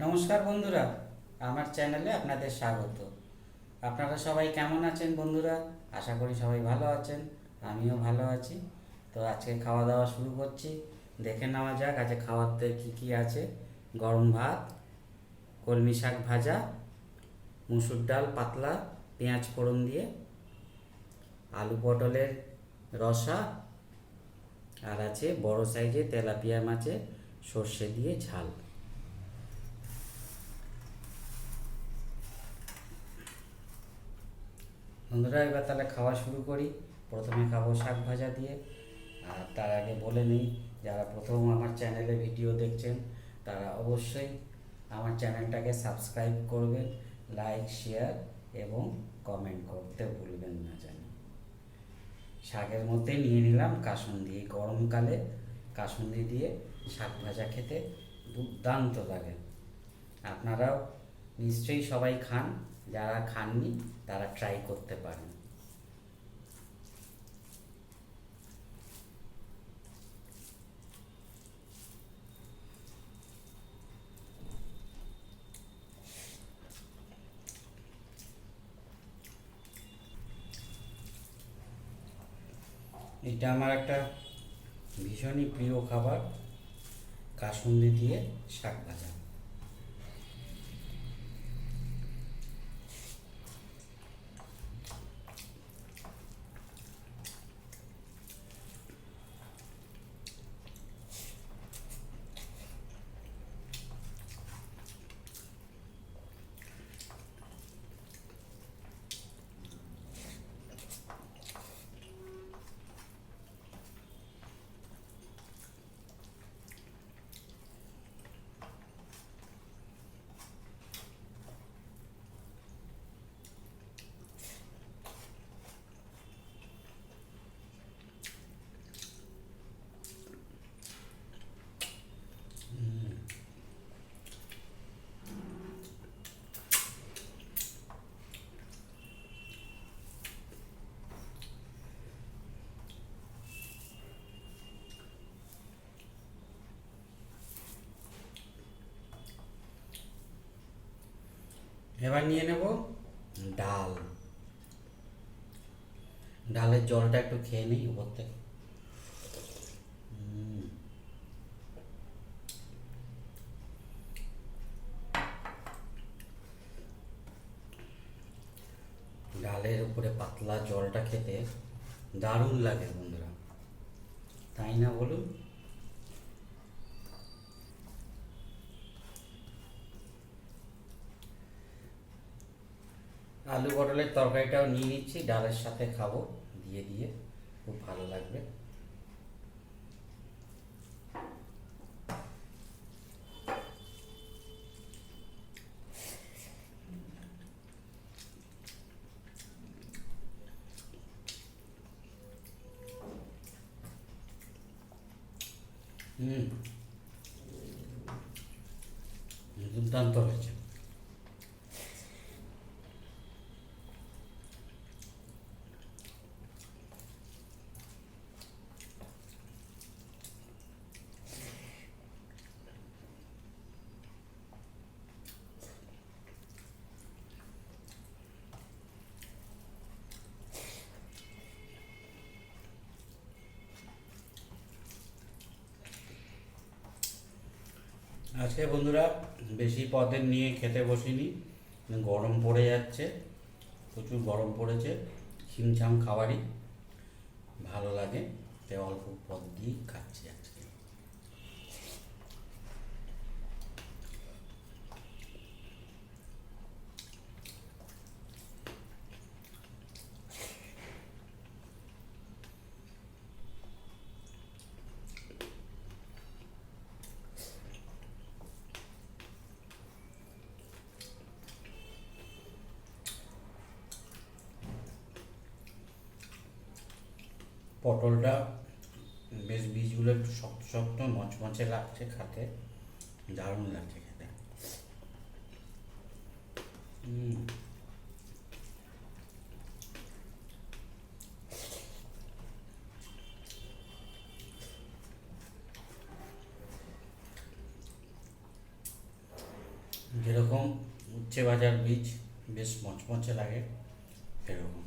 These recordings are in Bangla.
নমস্কার বন্ধুরা, আমার চ্যানেলে আপনাদের স্বাগত। আপনারা সবাই কেমন আছেন বন্ধুরা? আশা করি সবাই ভালো আছেন, আমিও ভালো আছি। তো আজকে খাওয়া দাওয়া শুরু করছি। দেখে নেওয়া যাক আজকে খাওয়াতে কি কি আছে। গরম ভাত, কলমি শাক ভাজা, মুসুর ডাল পাতলা, পেঁয়াজ ফোড়ন দিয়ে, আলু পটলের রসা, আর আছে বড় সাইজে তেলাপিয়া মাছে সর্ষে দিয়ে ঝাল। বন্ধুরা, এবার তাহলে খাওয়া শুরু করি। প্রথমে খাব শাক ভাজা দিয়ে। আর তার আগে বলে নিই, যারা প্রথম আমার চ্যানেলে ভিডিও দেখছেন, তারা অবশ্যই আমার চ্যানেলটাকে সাবস্ক্রাইব করবেন লাইক, শেয়ার এবং কমেন্ট করতে ভুলবেন না জানি শাকের মধ্যে নিয়ে নিলাম কাসুন্দি। গরমকালে কাসুন্দি দিয়ে শাক ভাজা খেতে দুর্দান্ত লাগে। আপনারাও নিশ্চয়ই সবাই খান। যারা খাননি, তারা ট্রাই করতে পারেন। এটা আমার একটা ভীষণই প্রিয় খাবার, কাসুন্দি দিয়ে শাক ভাজা। এবার নিয়ে নেব ডাল। ডালের জলটা একটু খেয়ে নিই উপর থেকে। ডালের উপরে পাতলা জলটা খেতে দারুণ লাগে বন্ধুরা। তাই না বলুন? আলু পটলের তরকারিটাও নিয়ে নিচ্ছি, ডালের সাথে খাব, দিয়ে দিয়ে, খুব ভালো লাগবে। হুম। দুর্দান্ত হয়েছে। আজকে বন্ধুরা বেশি পদের নিয়ে খেতে বসিনি। গরম পড়ে যাচ্ছে, প্রচুর গরম পড়েছে খিমছাম খাবারই। ভালো লাগে তাই অল্প পদ দিয়েই খাচ্ছি আজকে পটলটা বেশ বীজগুলো একটু শক্ত শক্ত মচমচে লাগছে খেতে। দারুণ লাগছে খেতে। যেরকম উচ্ছে ভাজার বীজ, বেশ মচমচে লাগে এরকম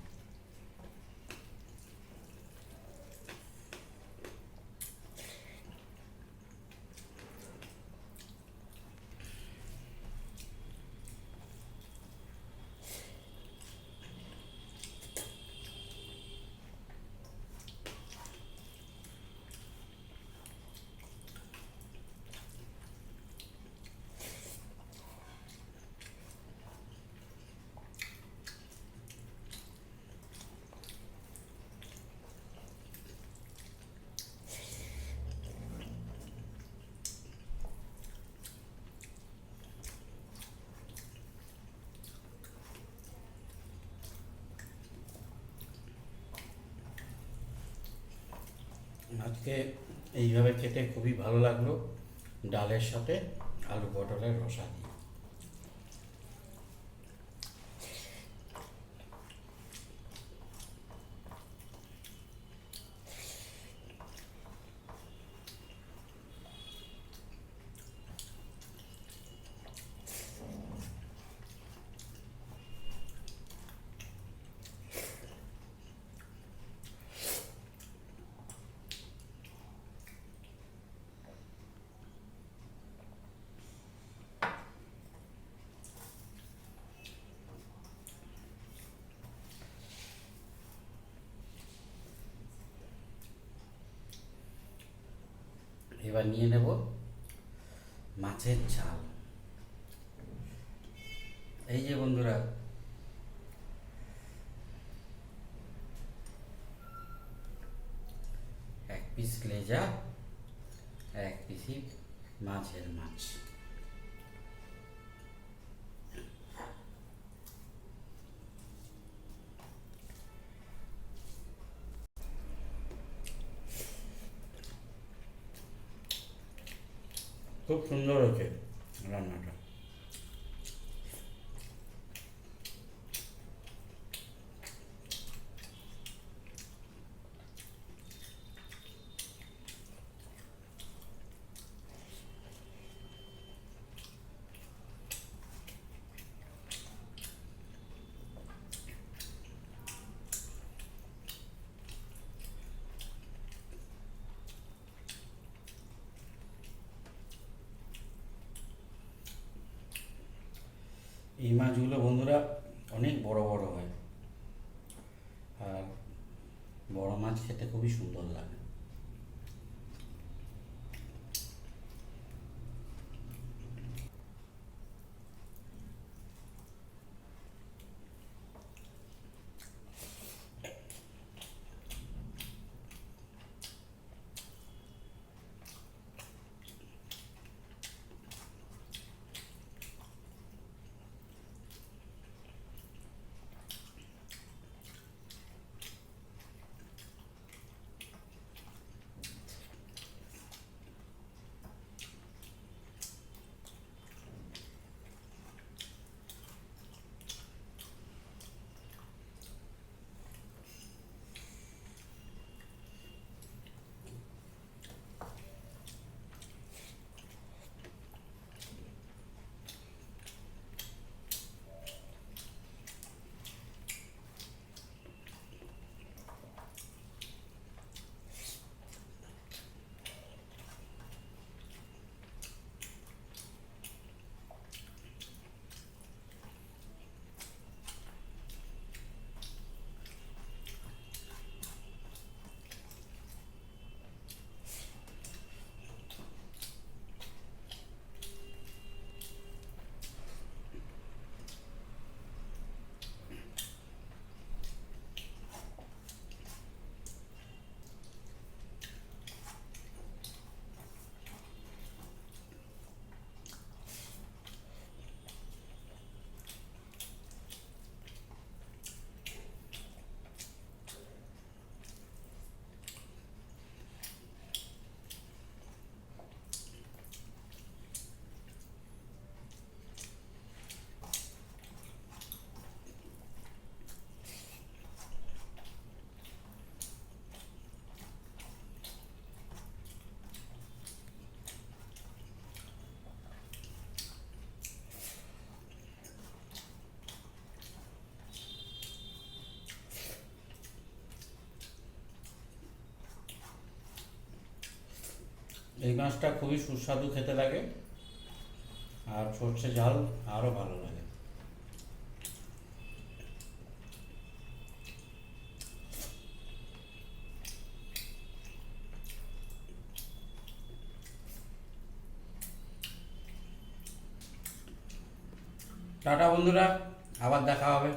আজকে এইভাবে খেতে খুবই ভালো লাগল ডালের সাথে আলু পটলের রসা দিয়ে। এবার নিয়ে নেব মাছের ঝাল। এই যে বন্ধুরা, এক পিস লেজা এক পিসি মাছের মাছ। খুব সুন্দর হয়েছে রান্নাটা। এই মাছগুলো বন্ধুরা অনেক বড় বড় হয়। আর বড় মাছ খেতে খুবই সুন্দর লাগে। এই মাছটা খুবই সুস্বাদু খেতে লাগে। আর সর্ষে ঝাল আরও ভালো লাগে। টাটা বন্ধুরা, আবার দেখা হবে।